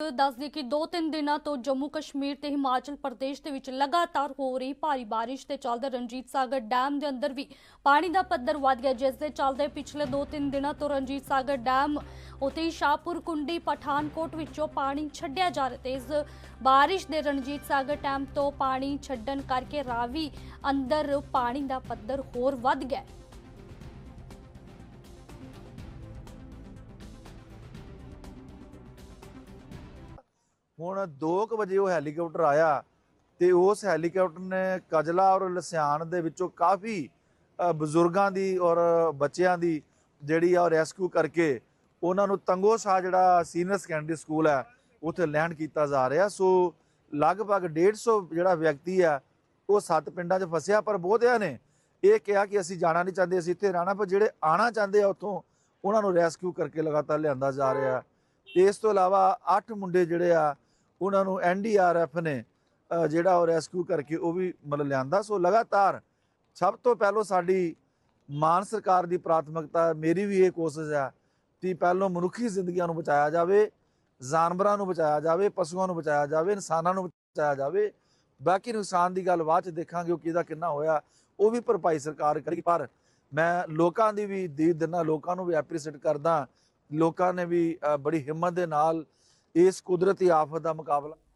ਦੱਸਦੀ ਕਿ ਦੋ ਤਿੰਨ ਦਿਨਾਂ ਤੋਂ ਜੰਮੂ ਕਸ਼ਮੀਰ ਤੇ ਹਿਮਾਚਲ ਪ੍ਰਦੇਸ਼ ਦੇ ਵਿੱਚ ਲਗਾਤਾਰ ਹੋ ਰਹੀ ਭਾਰੀ ਬਾਰਿਸ਼ ਦੇ ਚੱਲਦੇ ਰਣਜੀਤ ਸਾਗਰ ਡੈਮ ਦੇ ਅੰਦਰ ਵੀ ਪਾਣੀ ਦਾ ਪੱਧਰ ਵੱਧ ਗਿਆ, ਜਿਸ ਦੇ ਚੱਲਦੇ ਪਿਛਲੇ 2-3 ਦਿਨਾਂ ਤੋਂ ਰਣਜੀਤ ਸਾਗਰ ਡੈਮ ਉਤੇ ਸ਼ਾਹਪੁਰ, ਕੁੰਡੀ, ਪਠਾਨਕੋਟ ਵਿੱਚੋਂ ਪਾਣੀ ਛੱਡਿਆ ਜਾ ਰਿਹਾ ਤੇ ਇਸ ਬਾਰਿਸ਼ ਦੇ ਰਣਜੀਤ ਸਾਗਰ ਡੈਮ ਤੋਂ ਪਾਣੀ ਛੱਡਣ ਕਰਕੇ ਰਾਵੀ ਅੰਦਰ ਪਾਣੀ ਦਾ ਪੱਧਰ ਹੋਰ ਵੱਧ ਗਿਆ। ਹੁਣ 2:00 ਵਜੇ ਉਹ ਹੈਲੀਕਾਪਟਰ ਆਇਆ ਤੇ ਉਸ ਹੈਲੀਕਾਪਟਰ ਨੇ ਕਜਲਾ ਔਰ ਲਸਿਆਣ ਦੇ ਵਿੱਚੋਂ ਕਾਫੀ ਬਜ਼ੁਰਗਾਂ ਦੀ ਔਰ ਬੱਚਿਆਂ ਦੀ ਜਿਹੜੀ ਆ ਰੈਸਕਿਊ ਕਰਕੇ ਉਹਨਾਂ ਨੂੰ ਤੰਗੋ ਸ਼ਾਹ ਜਿਹੜਾ ਸੀਨੀਅਰ ਸੈਕੰਡਰੀ ਸਕੂਲ ਹੈ, ਉੱਥੇ ਲੈਂਡ ਕੀਤਾ ਜਾ ਰਿਹਾ। ਸੋ ਲਗਭਗ 150 ਜਿਹੜਾ ਵਿਅਕਤੀ ਆ, ਉਹ ਸੱਤ ਪਿੰਡਾਂ 'ਚ ਫਸਿਆ, ਪਰ ਬਹੁਤਿਆਂ ਨੇ ਇਹ ਕਿਹਾ ਕਿ ਅਸੀਂ ਜਾਣਾ ਨਹੀਂ ਚਾਹੁੰਦੇ, ਅਸੀਂ ਇੱਥੇ ਰਹਿਣਾ, ਪਰ ਜਿਹੜੇ ਆਣਾ ਚਾਹੁੰਦੇ ਆ ਉੱਥੋਂ, ਉਹਨਾਂ ਨੂੰ ਰੈਸਕਿਊ ਕਰਕੇ ਲਗਾਤਾਰ ਲਿਆਂਦਾ ਜਾ ਰਿਹਾ। ਤੇ ਇਸ ਤੋਂ ਇਲਾਵਾ 8 ਮੁੰਡੇ ਜਿਹੜੇ ਆ ਉਹਨਾਂ ਨੂੰ ਐਨਡੀਆਰਐਫ ਨੇ ਜਿਹੜਾ ਉਹ ਰੈਸਕਿਊ ਕਰਕੇ ਉਹ ਵੀ ਮਤਲਬ ਲਿਆਂਦਾ। ਸੋ ਲਗਾਤਾਰ ਸਭ ਤੋਂ ਪਹਿਲਾਂ ਸਾਡੀ ਮਾਨ ਸਰਕਾਰ ਦੀ ਪ੍ਰਾਥਮਿਕਤਾ ਮੇਰੀ ਵੀ ਇਹ ਕੋਸ਼ਿਸ਼ ਹੈ ਕਿ ਪਹਿਲਾਂ ਮਨੁੱਖੀ ਜ਼ਿੰਦਗੀਆਂ ਨੂੰ ਬਚਾਇਆ ਜਾਵੇ, ਜਾਨਵਰਾਂ ਨੂੰ ਬਚਾਇਆ ਜਾਵੇ, ਪਸ਼ੂਆਂ ਨੂੰ ਬਚਾਇਆ ਜਾਵੇ, ਇਨਸਾਨਾਂ ਨੂੰ ਬਚਾਇਆ ਜਾਵੇ। ਬਾਕੀ ਨੁਕਸਾਨ ਦੀ ਗੱਲ ਬਾਅਦ ਚ ਦੇਖਾਂਗੇ ਉਹ ਕਿਹਦਾ ਕਿੰਨਾ ਹੋਇਆ, ਉਹ ਵੀ ਭਰਪਾਈ ਸਰਕਾਰ ਕਰੇਗੀ। ਪਰ ਮੈਂ ਲੋਕਾਂ ਦੀ ਵੀ ਦੀ ਦਿਨਾ ਲੋਕਾਂ ਨੂੰ ਵੀ ਐਪਰੀਸ਼ੀਏਟ ਕਰਦਾ, ਲੋਕਾਂ ਨੇ ਵੀ ਬੜੀ ਹਿੰਮਤ ਦੇ ਨਾਲ ਇਸ ਕੁਦਰਤੀ ਆਫਤ ਦਾ ਮੁਕਾਬਲਾ